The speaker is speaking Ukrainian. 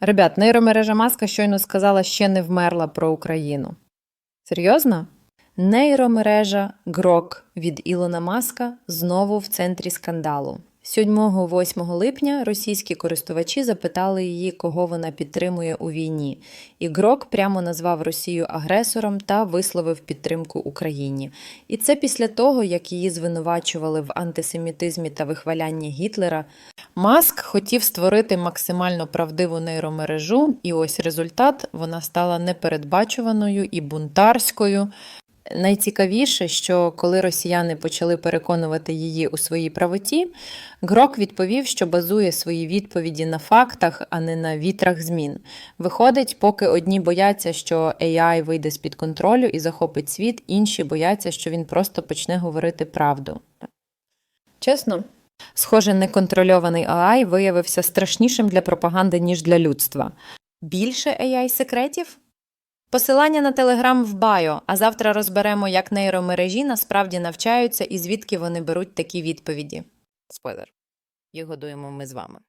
Ребят, нейромережа Маска щойно сказала, ще не вмерла про Україну. Серйозно? Нейромережа Грок від Ілона Маска знову в центрі скандалу. 7-8 липня російські користувачі запитали її, кого вона підтримує у війні, і Грок прямо назвав Росію агресором та висловив підтримку Україні. І це після того, як її звинувачували в антисемітизмі та вихвалянні Гітлера. Маск хотів створити максимально правдиву нейромережу, і ось результат вона стала непередбачуваною і бунтарською. Найцікавіше, що коли росіяни почали переконувати її у своїй правоті, Грок відповів, що базує свої відповіді на фактах, а не на вітрах змін. Виходить, поки одні бояться, що AI вийде з-під контролю і захопить світ, інші бояться, що він просто почне говорити правду. Чесно? Схоже, неконтрольований AI виявився страшнішим для пропаганди, ніж для людства. Більше AI секретів? Посилання на телеграм в байо, а завтра розберемо, як нейромережі насправді навчаються і звідки вони беруть такі відповіді. Спойлер. Їх годуємо ми з вами.